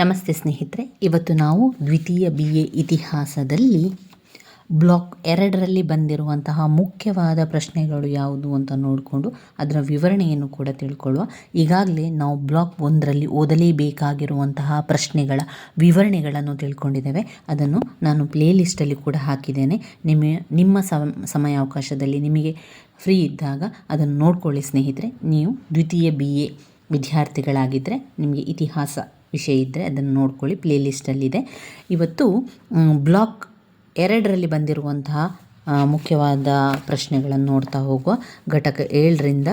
ನಮಸ್ತೆ ಸ್ನೇಹಿತರೆ, ಇವತ್ತು ನಾವು ದ್ವಿತೀಯ ಬಿ ಎ ಇತಿಹಾಸದಲ್ಲಿ ಬ್ಲಾಕ್ ಎರಡರಲ್ಲಿ ಬಂದಿರುವಂತಹ ಮುಖ್ಯವಾದ ಪ್ರಶ್ನೆಗಳು ಯಾವುದು ಅಂತ ನೋಡಿಕೊಂಡು ಅದರ ವಿವರಣೆಯನ್ನು ಕೂಡ ತಿಳ್ಕೊಳ್ಳುವ. ಈಗಾಗಲೇ ನಾವು ಬ್ಲಾಕ್ ಒಂದರಲ್ಲಿ ಓದಲೇಬೇಕಾಗಿರುವಂತಹ ಪ್ರಶ್ನೆಗಳ ವಿವರಣೆಗಳನ್ನು ತಿಳ್ಕೊಂಡಿದ್ದೇವೆ. ಅದನ್ನು ನಾನು ಪ್ಲೇ ಲಿಸ್ಟಲ್ಲಿ ಕೂಡ ಹಾಕಿದ್ದೇನೆ. ನಿಮ್ಮ ನಿಮ್ಮ ಸಮ, ಸಮಯಾವಕಾಶದಲ್ಲಿ ನಿಮಗೆ ಫ್ರೀ ಇದ್ದಾಗ ಅದನ್ನು ನೋಡ್ಕೊಳ್ಳಿ ಸ್ನೇಹಿತರೆ. ನೀವು ದ್ವಿತೀಯ ಬಿ ಎ ವಿದ್ಯಾರ್ಥಿಗಳಾಗಿದ್ದರೆ ನಿಮಗೆ ಇತಿಹಾಸ ವಿಷಯ ಇದ್ದರೆ ಅದನ್ನು ನೋಡ್ಕೊಳ್ಳಿ ಪ್ಲೇ ಲಿಸ್ಟಲ್ಲಿದೆ ಇವತ್ತು ಬ್ಲಾಕ್ ಎರಡರಲ್ಲಿ ಬಂದಿರುವಂತಹ ಮುಖ್ಯವಾದ ಪ್ರಶ್ನೆಗಳನ್ನು ನೋಡ್ತಾ ಹೋಗುವ ಘಟಕ ಏಳರಿಂದ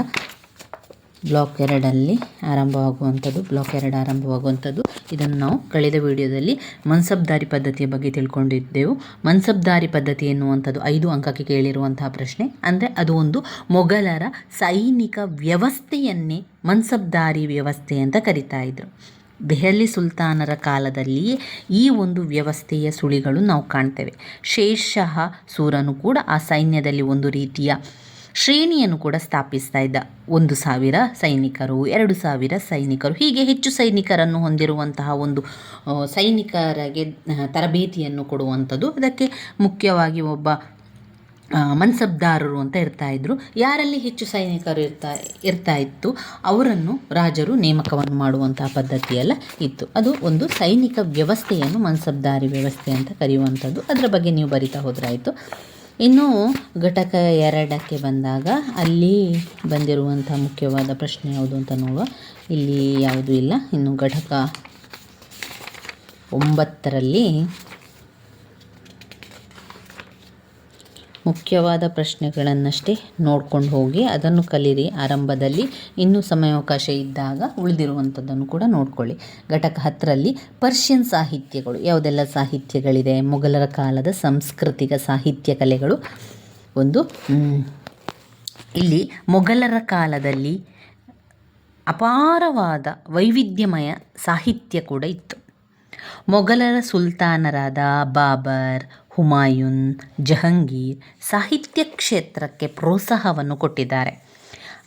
ಬ್ಲಾಕ್ ಎರಡಲ್ಲಿ ಆರಂಭವಾಗುವಂಥದ್ದು ಬ್ಲಾಕ್ ಎರಡು ಆರಂಭವಾಗುವಂಥದ್ದು. ಇದನ್ನು ನಾವು ಕಳೆದ ವಿಡಿಯೋದಲ್ಲಿ ಮನ್ಸಬ್ದಾರಿ ಪದ್ಧತಿಯ ಬಗ್ಗೆ ತಿಳ್ಕೊಂಡಿದ್ದೆವು. ಮನ್ಸಬ್ದಾರಿ ಪದ್ಧತಿ ಎನ್ನುವಂಥದ್ದು ಐದು ಅಂಕಕ್ಕೆ ಕೇಳಿರುವಂತಹ ಪ್ರಶ್ನೆ. ಅಂದರೆ ಅದು ಒಂದು ಮೊಘಲರ ಸೈನಿಕ ವ್ಯವಸ್ಥೆಯನ್ನೇ ಮನ್ಸಬ್ದಾರಿ ವ್ಯವಸ್ಥೆ ಅಂತ ಕರಿತಾ ಇದ್ರು. ದೆಹಲಿ ಸುಲ್ತಾನರ ಕಾಲದಲ್ಲಿ ಈ ಒಂದು ವ್ಯವಸ್ಥೆಯ ಸುಳಿಗಳು ನಾವು ಕಾಣ್ತೇವೆ. ಶೇಷಹ ಸೂರನು ಕೂಡ ಆ ಸೈನ್ಯದಲ್ಲಿ ಒಂದು ರೀತಿಯ ಶ್ರೇಣಿಯನ್ನು ಕೂಡ ಸ್ಥಾಪಿಸ್ತಾ ಇದ್ದ. ಒಂದು ಸಾವಿರ ಸೈನಿಕರು, ಎರಡು ಸಾವಿರ ಸೈನಿಕರು, ಹೀಗೆ ಹೆಚ್ಚು ಸೈನಿಕರನ್ನು ಹೊಂದಿರುವಂತಹ ಒಂದು ಸೈನಿಕರಿಗೆ ತರಬೇತಿಯನ್ನು ಕೊಡುವಂಥದ್ದು. ಅದಕ್ಕೆ ಮುಖ್ಯವಾಗಿ ಒಬ್ಬ ಮನ್ಸಬ್ದಾರರು ಅಂತ ಇರ್ತಾ ಇದ್ರು. ಯಾರಲ್ಲಿ ಹೆಚ್ಚು ಸೈನಿಕರು ಇರ್ತಾ ಇರ್ತಾ ಇತ್ತು? ಅವರನ್ನು ರಾಜರು ನೇಮಕವನ್ನು ಮಾಡುವಂತಹ ಪದ್ಧತಿಯೆಲ್ಲ ಇತ್ತು. ಅದು ಒಂದು ಸೈನಿಕ ವ್ಯವಸ್ಥೆಯನ್ನು ಮನ್ಸಬ್ದಾರಿ ವ್ಯವಸ್ಥೆ ಅಂತ ಕರೆಯುವಂಥದ್ದು. ಅದರ ಬಗ್ಗೆ ನೀವು ಬರಿತಾ ಹೋದ್ರಾಯಿತು. ಇನ್ನು ಘಟಕ ಎರಡಕ್ಕೆ ಬಂದಾಗ ಅಲ್ಲಿ ಬಂದಿರುವಂಥ ಮುಖ್ಯವಾದ ಪ್ರಶ್ನೆ ಯಾವುದು ಅಂತ ನೋಡುವ. ಇಲ್ಲಿ ಯಾವುದೂ ಇಲ್ಲ. ಇನ್ನು ಘಟಕ ಒಂಬತ್ತರಲ್ಲಿ ಮುಖ್ಯವಾದ ಪ್ರಶ್ನೆಗಳನ್ನಷ್ಟೇ ನೋಡ್ಕೊಂಡು ಹೋಗಿ ಅದನ್ನು ಕಲೀರಿ ಆರಂಭದಲ್ಲಿ. ಇನ್ನೂ ಸಮಯಾವಕಾಶ ಇದ್ದಾಗ ಉಳಿದಿರುವಂಥದ್ದನ್ನು ಕೂಡ ನೋಡ್ಕೊಳ್ಳಿ. ಘಟಕ ಹತ್ತರಲ್ಲಿ ಪರ್ಷಿಯನ್ ಸಾಹಿತ್ಯಗಳು. ಯಾವುದೆಲ್ಲ ಸಾಹಿತ್ಯಗಳಿದೆ? ಮೊಘಲರ ಕಾಲದ ಸಾಂಸ್ಕೃತಿಕ ಸಾಹಿತ್ಯ ಕಲೆಗಳು. ಒಂದು ಇಲ್ಲಿ ಮೊಘಲರ ಕಾಲದಲ್ಲಿ ಅಪಾರವಾದ ವೈವಿಧ್ಯಮಯ ಸಾಹಿತ್ಯ ಕೂಡ ಇತ್ತು. ಮೊಘಲರ ಸುಲ್ತಾನರಾದ ಬಾಬರ್ ಹುಮಾಯೂನ್, ಜಹಂಗೀರ್ ಸಾಹಿತ್ಯ ಕ್ಷೇತ್ರಕ್ಕೆ ಪ್ರೋತ್ಸಾಹವನ್ನು ಕೊಟ್ಟಿದ್ದಾರೆ.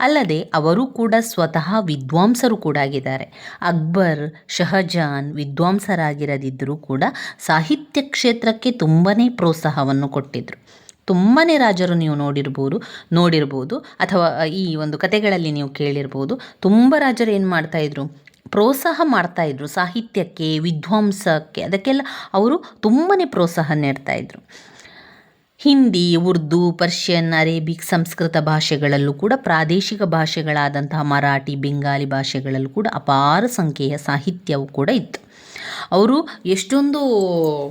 ಅಲ್ಲದೆ ಅವರು ಕೂಡ ಸ್ವತಃ ವಿದ್ವಾಂಸರು ಕೂಡ ಆಗಿದ್ದಾರೆ. ಅಕ್ಬರ್, ಶಹಜಾನ್ ವಿದ್ವಾಂಸರಾಗಿರದಿದ್ದರೂ ಕೂಡ ಸಾಹಿತ್ಯ ಕ್ಷೇತ್ರಕ್ಕೆ ತುಂಬಾ ಪ್ರೋತ್ಸಾಹವನ್ನು ಕೊಟ್ಟಿದ್ದರು ತುಂಬಾ ರಾಜರು ನೀವು ನೋಡಿರ್ಬೋದು ನೋಡಿರ್ಬೋದು ಅಥವಾ ಈ ಒಂದು ಕತೆಗಳಲ್ಲಿ ನೀವು ಕೇಳಿರ್ಬೋದು, ತುಂಬ ರಾಜರು ಏನು ಮಾಡ್ತಾಯಿದ್ರು ಪ್ರೋತ್ಸಾಹ ಮಾಡ್ತಾಯಿದ್ರು ಸಾಹಿತ್ಯಕ್ಕೆ, ವಿದ್ವಾಂಸಕ್ಕೆ, ಅದಕ್ಕೆಲ್ಲ ಅವರು ತುಂಬಾ ಪ್ರೋತ್ಸಾಹ ನೀಡ್ತಾಯಿದ್ರು ಹಿಂದಿ, ಉರ್ದು, ಪರ್ಷಿಯನ್, ಅರೇಬಿಕ್ ಸಂಸ್ಕೃತ ಭಾಷೆಗಳಲ್ಲೂ ಕೂಡ, ಪ್ರಾದೇಶಿಕ ಭಾಷೆಗಳಾದಂತಹ ಮರಾಠಿ, ಬೆಂಗಾಲಿ ಭಾಷೆಗಳಲ್ಲೂ ಕೂಡ ಅಪಾರ ಸಂಖ್ಯೆಯ ಸಾಹಿತ್ಯವು ಕೂಡ ಇತ್ತು. ಅವರು ಎಷ್ಟೊಂದು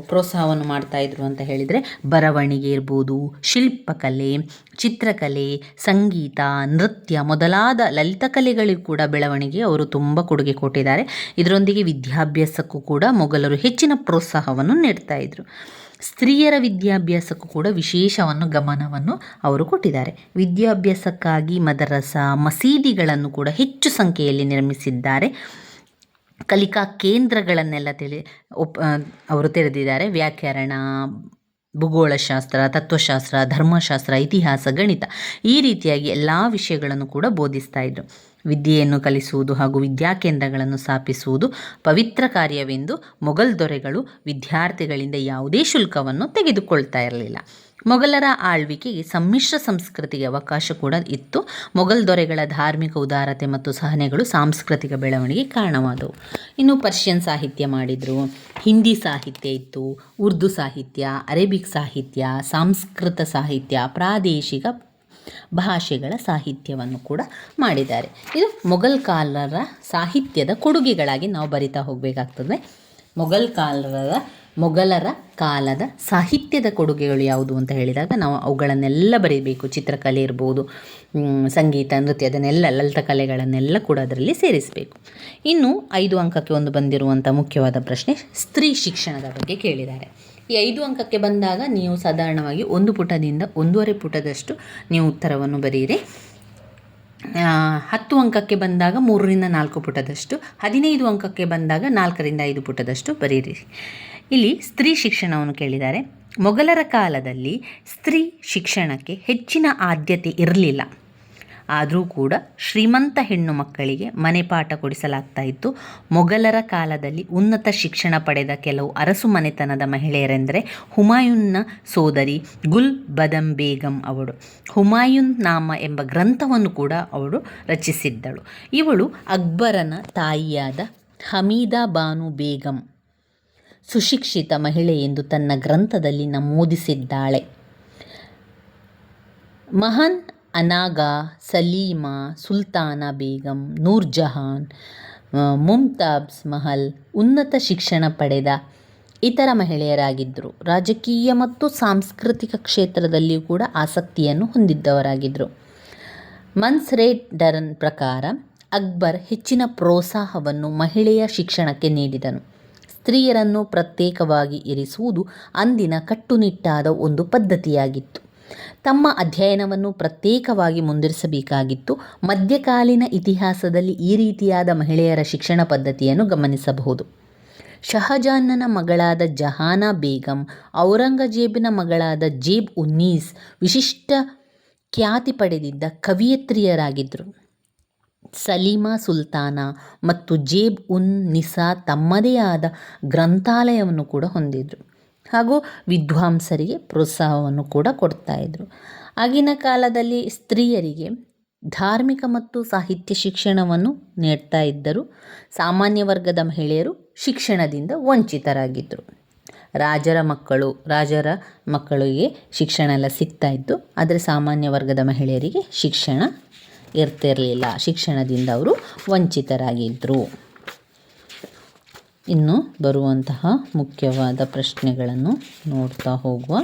ಪ್ರೋತ್ಸಾಹವನ್ನು ಮಾಡ್ತಾಯಿದ್ರು ಅಂತ ಹೇಳಿದರೆ, ಬರವಣಿಗೆ ಇರ್ಬೋದು, ಶಿಲ್ಪಕಲೆ, ಚಿತ್ರಕಲೆ, ಸಂಗೀತ, ನೃತ್ಯ ಮೊದಲಾದ ಲಲಿತ ಕಲೆಗಳಿಗೂ ಕೂಡ ಬೆಳವಣಿಗೆ ಅವರು ತುಂಬ ಕೊಡುಗೆ ಕೊಟ್ಟಿದ್ದಾರೆ. ಇದರೊಂದಿಗೆ ವಿದ್ಯಾಭ್ಯಾಸಕ್ಕೂ ಕೂಡ ಮೊಘಲರು ಹೆಚ್ಚಿನ ಪ್ರೋತ್ಸಾಹವನ್ನು ನೀಡ್ತಾ ಇದ್ದರು ಸ್ತ್ರೀಯರ ವಿದ್ಯಾಭ್ಯಾಸಕ್ಕೂ ಕೂಡ ವಿಶೇಷವನ್ನು, ಗಮನವನ್ನು ಅವರು ಕೊಟ್ಟಿದ್ದಾರೆ. ವಿದ್ಯಾಭ್ಯಾಸಕ್ಕಾಗಿ ಮದರಸ, ಮಸೀದಿಗಳನ್ನು ಕೂಡ ಹೆಚ್ಚು ಸಂಖ್ಯೆಯಲ್ಲಿ ನಿರ್ಮಿಸಿದ್ದಾರೆ. ಕಲಿಕಾ ಕೇಂದ್ರಗಳನ್ನೆಲ್ಲ ತಿಳಿ, ಒಪ್ ಅವರು ತೆರೆದಿದ್ದಾರೆ. ವ್ಯಾಕರಣ ಭೂಗೋಳಶಾಸ್ತ್ರ, ತತ್ವಶಾಸ್ತ್ರ, ಧರ್ಮಶಾಸ್ತ್ರ, ಇತಿಹಾಸ, ಗಣಿತ ಈ ರೀತಿಯಾಗಿ ಎಲ್ಲ ವಿಷಯಗಳನ್ನು ಕೂಡ ಬೋಧಿಸ್ತಾ ಇದ್ರು. ವಿದ್ಯೆಯನ್ನು ಕಲಿಸುವುದು ಹಾಗೂ ವಿದ್ಯಾಕೇಂದ್ರಗಳನ್ನು ಸ್ಥಾಪಿಸುವುದು ಪವಿತ್ರ ಕಾರ್ಯವೆಂದು ಮೊಘಲ್ ದೊರೆಗಳು ವಿದ್ಯಾರ್ಥಿಗಳಿಂದ ಯಾವುದೇ ಶುಲ್ಕವನ್ನು ತೆಗೆದುಕೊಳ್ತಾ ಇರಲಿಲ್ಲ. ಮೊಘಲರ ಆಳ್ವಿಕೆಗೆ ಸಮ್ಮಿಶ್ರ ಸಂಸ್ಕೃತಿಗೆ ಅವಕಾಶ ಕೂಡ ಇತ್ತು. ಮೊಘಲ್ ದೊರೆಗಳ ಧಾರ್ಮಿಕ ಉದಾರತೆ ಮತ್ತು ಸಹನೆಗಳು ಸಾಂಸ್ಕೃತಿಕ ಬೆಳವಣಿಗೆ ಕಾರಣವಾದವು. ಇನ್ನು ಪರ್ಷಿಯನ್ ಸಾಹಿತ್ಯ ಮಾಡಿದರು. ಹಿಂದಿ ಸಾಹಿತ್ಯ ಇತ್ತು, ಉರ್ದು ಸಾಹಿತ್ಯ, ಅರೇಬಿಕ್ ಸಾಹಿತ್ಯ, ಸಾಂಸ್ಕೃತ ಸಾಹಿತ್ಯ, ಪ್ರಾದೇಶಿಕ ಭಾಷೆಗಳ ಸಾಹಿತ್ಯವನ್ನು ಕೂಡ ಮಾಡಿದ್ದಾರೆ. ಇದು ಮೊಘಲ್ ಕಾಲರ ಸಾಹಿತ್ಯದ ಕೊಡುಗೆಗಳಾಗಿ ನಾವು ಬರಿತಾ ಹೋಗಬೇಕಾಗ್ತದೆ. ಮೊಘಲ್ ಕಾಲರ ಮೊಘಲರ ಕಾಲದ ಸಾಹಿತ್ಯದ ಕೊಡುಗೆಗಳು ಯಾವುದು ಅಂತ ಹೇಳಿದಾಗ ನಾವು ಅವುಗಳನ್ನೆಲ್ಲ ಬರೀಬೇಕು. ಚಿತ್ರಕಲೆ ಇರ್ಬೋದು ಸಂಗೀತ, ನೃತ್ಯ ಅದನ್ನೆಲ್ಲ, ಲಲಿತ ಕಲೆಗಳನ್ನೆಲ್ಲ ಕೂಡ ಅದರಲ್ಲಿ ಸೇರಿಸಬೇಕು. ಇನ್ನು ಐದು ಅಂಕಕ್ಕೆ ಒಂದು ಬಂದಿರುವಂಥ ಮುಖ್ಯವಾದ ಪ್ರಶ್ನೆ ಸ್ತ್ರೀ ಶಿಕ್ಷಣದ ಬಗ್ಗೆ ಕೇಳಿದ್ದಾರೆ. ಈ ಐದು ಅಂಕಕ್ಕೆ ಬಂದಾಗ ನೀವು ಸಾಧಾರಣವಾಗಿ ಒಂದು ಪುಟದಿಂದ ಒಂದೂವರೆ ಪುಟದಷ್ಟು ನೀವು ಉತ್ತರವನ್ನು ಬರೆಯಿರಿ. ಹತ್ತು ಅಂಕಕ್ಕೆ ಬಂದಾಗ ಮೂರರಿಂದ ನಾಲ್ಕು ಪುಟದಷ್ಟು, ಹದಿನೈದು ಅಂಕಕ್ಕೆ ಬಂದಾಗ ನಾಲ್ಕರಿಂದ ಐದು ಪುಟದಷ್ಟು ಬರೀರಿ ಇಲ್ಲಿ ಸ್ತ್ರೀ ಶಿಕ್ಷಣವನ್ನು ಕೇಳಿದ್ದಾರೆ. ಮೊಘಲರ ಕಾಲದಲ್ಲಿ ಸ್ತ್ರೀ ಶಿಕ್ಷಣಕ್ಕೆ ಹೆಚ್ಚಿನ ಆದ್ಯತೆ ಇರಲಿಲ್ಲ. ಆದರೂ ಕೂಡ ಶ್ರೀಮಂತ ಹೆಣ್ಣು ಮಕ್ಕಳಿಗೆ ಮನೆ ಪಾಠ ಕೊಡಿಸಲಾಗ್ತಾ ಇತ್ತು. ಮೊಘಲರ ಕಾಲದಲ್ಲಿ ಉನ್ನತ ಶಿಕ್ಷಣ ಪಡೆದ ಕೆಲವು ಅರಸು ಮನೆತನದ ಮಹಿಳೆಯರೆಂದರೆ ಹುಮಾಯೂನ್ನ ಸೋದರಿ ಗುಲ್ ಬದಂ ಬೇಗಂ ಅವಳು. ಹುಮಾಯೂನ್ ನಾಮ ಎಂಬ ಗ್ರಂಥವನ್ನು ಕೂಡ ಅವಳು ರಚಿಸಿದ್ದಳು. ಇವಳು ಅಕ್ಬರನ ತಾಯಿಯಾದ ಹಮೀದಾ ಬಾನು ಬೇಗಂ ಸುಶಿಕ್ಷಿತ ಮಹಿಳೆ ಎಂದು ತನ್ನ ಗ್ರಂಥದಲ್ಲಿ ನಮೂದಿಸಿದ್ದಾಳೆ. ಮಹಾನ್ ಅನಾಗಾ, ಸಲೀಮಾ, ಸುಲ್ತಾನ ಬೇಗಂ, ನೂರ್ಜಹಾನ್ ಮುಮ್ತಾಬ್ಸ್ ಮಹಲ್ ಉನ್ನತ ಶಿಕ್ಷಣ ಪಡೆದ ಇತರ ಮಹಿಳೆಯರಾಗಿದ್ದರು. ರಾಜಕೀಯ ಮತ್ತು ಸಾಂಸ್ಕೃತಿಕ ಕ್ಷೇತ್ರದಲ್ಲಿಯೂ ಕೂಡ ಆಸಕ್ತಿಯನ್ನು ಹೊಂದಿದ್ದವರಾಗಿದ್ದರು. ಮನ್ಸ್ರೇಟ್ ಡರನ್ ಪ್ರಕಾರ ಅಕ್ಬರ್ ಹೆಚ್ಚಿನ ಪ್ರೋತ್ಸಾಹವನ್ನು ಮಹಿಳೆಯ ಶಿಕ್ಷಣಕ್ಕೆ ನೀಡಿದನು. ಸ್ತ್ರೀಯರನ್ನು ಪ್ರತ್ಯೇಕವಾಗಿ ಇರಿಸುವುದು ಅಂದಿನ ಕಟ್ಟುನಿಟ್ಟಾದ ಒಂದು ಪದ್ಧತಿಯಾಗಿತ್ತು. ತಮ್ಮ ಅಧ್ಯಯನವನ್ನು ಪ್ರತ್ಯೇಕವಾಗಿ ಮುಂದುವರಿಸಬೇಕಾಗಿತ್ತು ಮಧ್ಯಕಾಲೀನ ಇತಿಹಾಸದಲ್ಲಿ ಈ ರೀತಿಯಾದ ಮಹಿಳೆಯರ ಶಿಕ್ಷಣ ಪದ್ಧತಿಯನ್ನು ಗಮನಿಸಬಹುದು. ಶಹಜಾನನ ಮಗಳಾದ ಜಹಾನಾ ಬೇಗಂ, ಔರಂಗಜೇಬಿನ ಮಗಳಾದ ಜೇಬ್ ಉನ್ನೀಸ್ ವಿಶಿಷ್ಟ ಖ್ಯಾತಿ ಪಡೆದಿದ್ದ ಕವಿಯತ್ರಿಯರಾಗಿದ್ದರು. ಸಲೀಮಾ ಸುಲ್ತಾನ ಮತ್ತು ಜೇಬ್ ಉನ್ ನಿಸಾ ತಮ್ಮದೇ ಆದ ಗ್ರಂಥಾಲಯವನ್ನು ಕೂಡ ಹೊಂದಿದ್ರು. ಹಾಗೂ ವಿದ್ವಾಂಸರಿಗೆ ಪ್ರೋತ್ಸಾಹವನ್ನು ಕೂಡ ಕೊಡ್ತಾ ಇದ್ರು. ಆಗಿನ ಕಾಲದಲ್ಲಿ ಸ್ತ್ರೀಯರಿಗೆ ಧಾರ್ಮಿಕ ಮತ್ತು ಸಾಹಿತ್ಯ ಶಿಕ್ಷಣವನ್ನು ನೀಡ್ತಾ ಇದ್ದರು. ಸಾಮಾನ್ಯ ವರ್ಗದ ಮಹಿಳೆಯರು ಶಿಕ್ಷಣದಿಂದ ವಂಚಿತರಾಗಿದ್ದರು ರಾಜರ ಮಕ್ಕಳು, ರಾಜರ ಮಕ್ಕಳಿಗೆ ಶಿಕ್ಷಣ ಎಲ್ಲ ಸಿಗ್ತಾ ಇತ್ತು. ಆದರೆ ಸಾಮಾನ್ಯ ವರ್ಗದ ಮಹಿಳೆಯರಿಗೆ ಶಿಕ್ಷಣ ಇರ್ತಿರಲಿಲ್ಲ. ಶಿಕ್ಷಣದಿಂದ ಅವರು ವಂಚಿತರಾಗಿದ್ದರು ಇನ್ನು ಬರುವಂತಹ ಮುಖ್ಯವಾದ ಪ್ರಶ್ನೆಗಳನ್ನು ನೋಡ್ತಾ ಹೋಗುವ.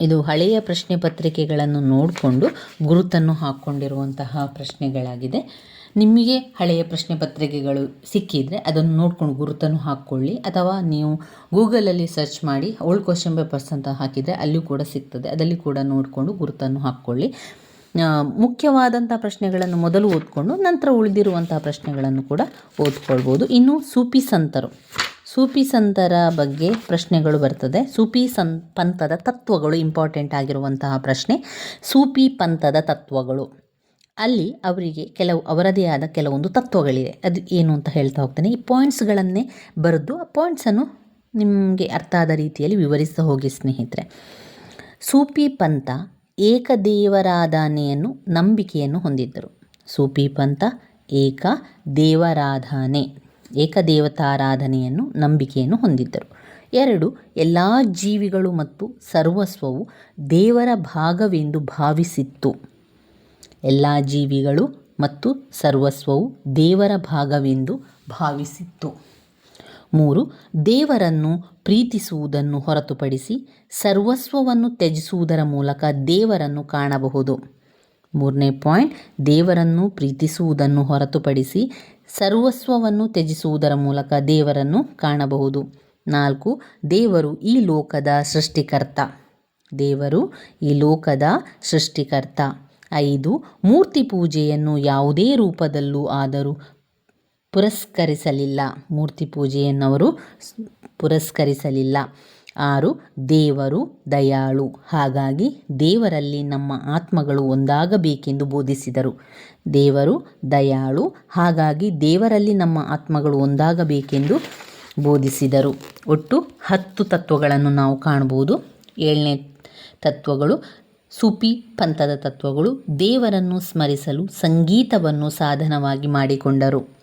ಇದು ಹಳೆಯ ಪ್ರಶ್ನೆ ಪತ್ರಿಕೆಗಳನ್ನು ನೋಡಿಕೊಂಡು ಗುರುತನ್ನು ಹಾಕ್ಕೊಂಡಿರುವಂತಹ ಪ್ರಶ್ನೆಗಳಾಗಿದೆ. ನಿಮಗೆ ಹಳೆಯ ಪ್ರಶ್ನೆ ಪತ್ರಿಕೆಗಳು ಸಿಕ್ಕಿದರೆ ಅದನ್ನು ನೋಡ್ಕೊಂಡು ಗುರುತನ್ನು ಹಾಕ್ಕೊಳ್ಳಿ. ಅಥವಾ ನೀವು ಗೂಗಲಲ್ಲಿ ಸರ್ಚ್ ಮಾಡಿ, ಓಲ್ಡ್ ಕ್ವಶನ್ ಪೇಪರ್ಸ್ ಅಂತ ಹಾಕಿದರೆ ಅಲ್ಲಿಯೂ ಕೂಡ ಸಿಗ್ತದೆ. ಅದರಲ್ಲಿ ಕೂಡ ನೋಡಿಕೊಂಡು ಗುರುತನ್ನು ಹಾಕ್ಕೊಳ್ಳಿ. ಮುಖ್ಯವಾದಂಥ ಪ್ರಶ್ನೆಗಳನ್ನು ಮೊದಲು ಓದ್ಕೊಂಡು ನಂತರ ಉಳಿದಿರುವಂಥ ಪ್ರಶ್ನೆಗಳನ್ನು ಕೂಡ ಓದ್ಕೊಳ್ಬೋದು. ಇನ್ನು ಸೂಪಿ ಸಂತರು. ಸೂಪಿ ಸಂತರ ಬಗ್ಗೆ ಪ್ರಶ್ನೆಗಳು ಬರ್ತದೆ. ಸೂಪಿ ಸಂ, ಪಂಥದ ತತ್ವಗಳು ಇಂಪಾರ್ಟೆಂಟ್ ಆಗಿರುವಂತಹ ಪ್ರಶ್ನೆ. ಸೂಪಿ ಪಂಥದ ತತ್ವಗಳು. ಅಲ್ಲಿ ಅವರಿಗೆ ಕೆಲವು, ಅವರದೇ ಆದ ಕೆಲವೊಂದು ತತ್ವಗಳಿವೆ. ಅದು ಏನು ಅಂತ ಹೇಳ್ತಾ ಹೋಗ್ತೇನೆ. ಈ ಪಾಯಿಂಟ್ಸ್ಗಳನ್ನೇ ಬರೆದು ಆ ಪಾಯಿಂಟ್ಸನ್ನು ನಿಮಗೆ ಅರ್ಥ ಆದ ರೀತಿಯಲ್ಲಿ ವಿವರಿಸ್ತಾ ಹೋಗಿ ಸ್ನೇಹಿತರೆ. ಸೂಪಿ ಪಂಥ ಏಕದೇವರಾಧನೆಯನ್ನು ನಂಬಿಕೆಯನ್ನು ಹೊಂದಿದ್ದರು. ಸೂಪಿ ಪಂಥ ಏಕ ದೇವರಾಧನೆ ಏಕದೇವತಾರಾಧನೆಯನ್ನು ನಂಬಿಕೆಯನ್ನು ಹೊಂದಿದ್ದರು. ಎರಡು, ಎಲ್ಲ ಜೀವಿಗಳು ಮತ್ತು ಸರ್ವಸ್ವವು ದೇವರ ಭಾಗವೆಂದು ಭಾವಿಸಿತ್ತು. ಎಲ್ಲ ಜೀವಿಗಳು ಮತ್ತು ಸರ್ವಸ್ವವು ದೇವರ ಭಾಗವೆಂದು ಭಾವಿಸಿತ್ತು. ಮೂರು, ದೇವರನ್ನು ಪ್ರೀತಿಸುವುದನ್ನು ಹೊರತುಪಡಿಸಿ ಸರ್ವಸ್ವವನ್ನು ತ್ಯಜಿಸುವುದರ ಮೂಲಕ ದೇವರನ್ನು ಕಾಣಬಹುದು. ಮೂರನೇ ಪಾಯಿಂಟ್, ದೇವರನ್ನು ಪ್ರೀತಿಸುವುದನ್ನು ಹೊರತುಪಡಿಸಿ ಸರ್ವಸ್ವವನ್ನು ತ್ಯಜಿಸುವುದರ ಮೂಲಕ ದೇವರನ್ನು ಕಾಣಬಹುದು. ನಾಲ್ಕು, ದೇವರು ಈ ಲೋಕದ ಸೃಷ್ಟಿಕರ್ತ. ದೇವರು ಈ ಲೋಕದ ಸೃಷ್ಟಿಕರ್ತ. ಐದು, ಮೂರ್ತಿ ಪೂಜೆಯನ್ನು ಯಾವುದೇ ರೂಪದಲ್ಲೂ ಆದರೂ ಪುರಸ್ಕರಿಸಲಿಲ್ಲ. ಮೂರ್ತಿ ಪೂಜೆಯನ್ನವರು ಪುರಸ್ಕರಿಸಲಿಲ್ಲ. ಆರು, ದೇವರು ದಯಾಳು. ಹಾಗಾಗಿ ದೇವರಲ್ಲಿ ನಮ್ಮ ಆತ್ಮಗಳು ಒಂದಾಗಬೇಕೆಂದು ಬೋಧಿಸಿದರು. ದೇವರು ದಯಾಳು. ಹಾಗಾಗಿ ದೇವರಲ್ಲಿ ನಮ್ಮ ಆತ್ಮಗಳು ಒಂದಾಗಬೇಕೆಂದು ಬೋಧಿಸಿದರು. ಒಟ್ಟು ಹತ್ತು ತತ್ವಗಳನ್ನು ನಾವು ಕಾಣಬಹುದು. ಏಳನೇ ತತ್ವಗಳು ಸೂಫಿ ಪಂಥದ ತತ್ವಗಳು ದೇವರನ್ನು ಸ್ಮರಿಸಲು ಸಂಗೀತವನ್ನು ಸಾಧನವಾಗಿ ಮಾಡಿಕೊಂಡರು.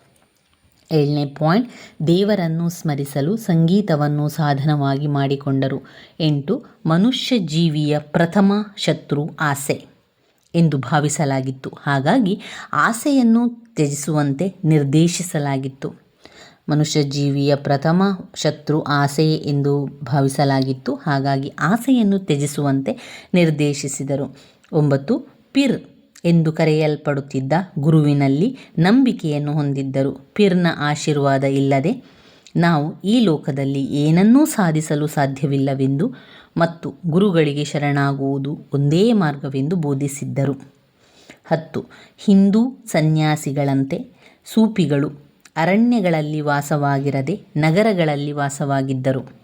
ಏಳನೇ ಪಾಯಿಂಟ್, ದೇವರನ್ನು ಸ್ಮರಿಸಲು ಸಂಗೀತವನ್ನು ಸಾಧನವಾಗಿ ಮಾಡಿಕೊಂಡರು. ಎಂಟು ಮನುಷ್ಯ ಜೀವಿಯ ಪ್ರಥಮ ಶತ್ರು ಆಸೆ ಎಂದು ಭಾವಿಸಲಾಗಿತ್ತು. ಹಾಗಾಗಿ ಆಸೆಯನ್ನು ತ್ಯಜಿಸುವಂತೆ ನಿರ್ದೇಶಿಸಲಾಗಿತ್ತು. ಮನುಷ್ಯ ಜೀವಿಯ ಪ್ರಥಮ ಶತ್ರು ಆಸೆ ಎಂದು ಭಾವಿಸಲಾಗಿತ್ತು. ಹಾಗಾಗಿ ಆಸೆಯನ್ನು ತ್ಯಜಿಸುವಂತೆ ನಿರ್ದೇಶಿಸಿದರು. ಒಂಬತ್ತು, ಪಿರ್ ಎಂದು ಕರೆಯಲ್ಪಡುತ್ತಿದ್ದ ಗುರುವಿನಲ್ಲಿ ನಂಬಿಕೆಯನ್ನು ಹೊಂದಿದ್ದರು. ಪಿರ್ನ ಆಶೀರ್ವಾದ ಇಲ್ಲದೆ ನಾವು ಈ ಲೋಕದಲ್ಲಿ ಏನನ್ನೂ ಸಾಧಿಸಲು ಸಾಧ್ಯವಿಲ್ಲವೆಂದು ಮತ್ತು ಗುರುಗಳಿಗೆ ಶರಣಾಗುವುದು ಒಂದೇ ಮಾರ್ಗವೆಂದು ಬೋಧಿಸಿದ್ದರು. ಹತ್ತು, ಹಿಂದೂ ಸನ್ಯಾಸಿಗಳಂತೆ ಸೂಪಿಗಳು ಅರಣ್ಯಗಳಲ್ಲಿ ವಾಸವಾಗಿರದೆ ನಗರಗಳಲ್ಲಿ ವಾಸವಾಗಿದ್ದರು.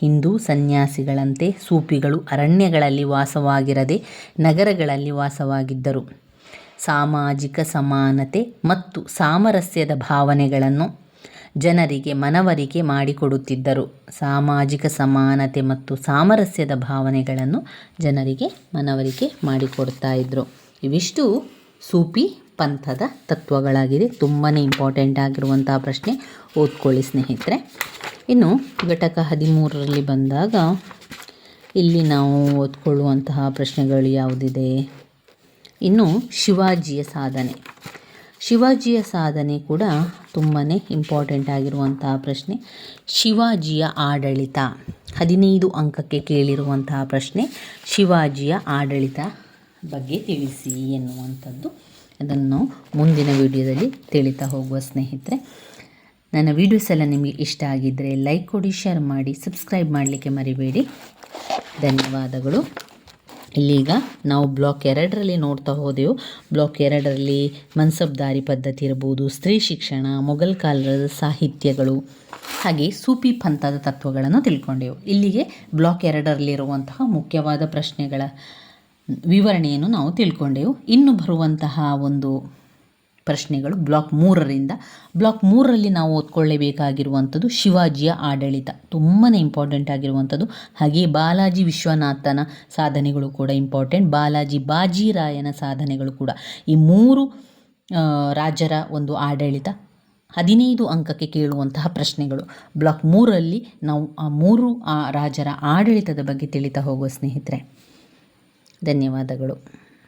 ಹಿಂದೂ ಸನ್ಯಾಸಿಗಳಂತೆ ಸೂಫಿಗಳು ಅರಣ್ಯಗಳಲ್ಲಿ ವಾಸವಾಗಿರದೆ ನಗರಗಳಲ್ಲಿ ವಾಸವಾಗಿದ್ದರು. ಸಾಮಾಜಿಕ ಸಮಾನತೆ ಮತ್ತು ಸಾಮರಸ್ಯದ ಭಾವನೆಗಳನ್ನು ಜನರಿಗೆ, ಮನವರಿಕೆ ಮಾಡಿಕೊಡುತ್ತಿದ್ದರು. ಸಾಮಾಜಿಕ ಸಮಾನತೆ ಮತ್ತು ಸಾಮರಸ್ಯದ ಭಾವನೆಗಳನ್ನು ಜನರಿಗೆ ಮನವರಿಕೆ ಮಾಡಿಕೊಡ್ತಾ ಇದ್ದರು ಇವಿಷ್ಟು ಸೂಫಿ ಪಂಥದ ತತ್ವಗಳಾಗಿದೆ ತುಂಬಾ ಇಂಪಾರ್ಟೆಂಟ್ ಆಗಿರುವಂಥ ಪ್ರಶ್ನೆ. ಓದ್ಕೊಳ್ಳಿ ಸ್ನೇಹಿತರೆ. ಇನ್ನು ಘಟಕ ಹದಿಮೂರರಲ್ಲಿ ಬಂದಾಗ ಇಲ್ಲಿ ನಾವು ಓದ್ಕೊಳ್ಳುವಂತಹ ಪ್ರಶ್ನೆಗಳು ಯಾವುದಿದೆ? ಇನ್ನು ಶಿವಾಜಿಯ ಸಾಧನೆ. ಶಿವಾಜಿಯ ಸಾಧನೆ ಕೂಡ ತುಂಬಾ ಇಂಪಾರ್ಟೆಂಟ್ ಆಗಿರುವಂತಹ ಪ್ರಶ್ನೆ. ಶಿವಾಜಿಯ ಆಡಳಿತ. ಹದಿನೈದು ಅಂಕಕ್ಕೆ ಕೇಳಿರುವಂತಹ ಪ್ರಶ್ನೆ. ಶಿವಾಜಿಯ ಆಡಳಿತ ಬಗ್ಗೆ ತಿಳಿಸಿ ಎನ್ನುವಂಥದ್ದು. ಅದನ್ನು ಮುಂದಿನ ವಿಡಿಯೋದಲ್ಲಿ ತಿಳಿತಾ ಹೋಗುವ ಸ್ನೇಹಿತರೆ. ನನ್ನ ವಿಡಿಯೋಸ್ ಎಲ್ಲ ನಿಮಗೆ ಇಷ್ಟ ಆಗಿದ್ದರೆ ಲೈಕ್ ಕೊಡಿ ಶೇರ್ ಮಾಡಿ ಸಬ್ಸ್ಕ್ರೈಬ್ ಮಾಡಲಿಕ್ಕೆ ಮರಿಬೇಡಿ. ಧನ್ಯವಾದಗಳು. ಇಲ್ಲೀಗ ನಾವು ಬ್ಲಾಕ್ ಎರಡರಲ್ಲಿ ನೋಡ್ತಾ ಹೋದೆವು. ಬ್ಲಾಕ್ ಎರಡರಲ್ಲಿ ಮನ್ಸಬ್ದಾರಿ ಪದ್ಧತಿ ಇರ್ಬೋದು, ಸ್ತ್ರೀ ಶಿಕ್ಷಣ, ಮೊಘಲ್ ಕಾಲದ ಸಾಹಿತ್ಯಗಳು, ಹಾಗೆ ಸೂಫಿ ಪಂಥದ ತತ್ವಗಳನ್ನು ತಿಳ್ಕೊಂಡೆವು. ಇಲ್ಲಿಗೆ ಬ್ಲಾಕ್ ಎರಡರಲ್ಲಿರುವಂತಹ ಮುಖ್ಯವಾದ ಪ್ರಶ್ನೆಗಳ ವಿವರಣೆಯನ್ನು ನಾವು ತಿಳ್ಕೊಂಡೆವು. ಇನ್ನು ಬರುವಂತಹ ಒಂದು ಪ್ರಶ್ನೆಗಳು. ಬ್ಲಾಕ್ ಮೂರರಿಂದ. ಬ್ಲಾಕ್ ಮೂರರಲ್ಲಿ ನಾವು ಓದ್ಕೊಳ್ಳೇಬೇಕಾಗಿರುವಂಥದ್ದು ಶಿವಾಜಿಯ ಆಡಳಿತ. ತುಂಬಾ ಇಂಪಾರ್ಟೆಂಟ್ ಆಗಿರುವಂಥದ್ದು. ಹಾಗೆ ಬಾಲಾಜಿ ವಿಶ್ವನಾಥನ ಸಾಧನೆಗಳು ಕೂಡ ಇಂಪಾರ್ಟೆಂಟ್. ಬಾಲಾಜಿ ಬಾಜಿರಾಯನ ಸಾಧನೆಗಳು ಕೂಡ. ಈ ಮೂರು ರಾಜರ ಒಂದು ಆಡಳಿತ. ಹದಿನೈದು ಅಂಕಕ್ಕೆ ಕೇಳುವಂತಹ ಪ್ರಶ್ನೆಗಳು. ಬ್ಲಾಕ್ ಮೂರರಲ್ಲಿ ನಾವು ಆ ಮೂರು ರಾಜರ ಆಡಳಿತದ ಬಗ್ಗೆ ತಿಳಿತಾ ಹೋಗುವ ಸ್ನೇಹಿತರೆ. ಧನ್ಯವಾದಗಳು.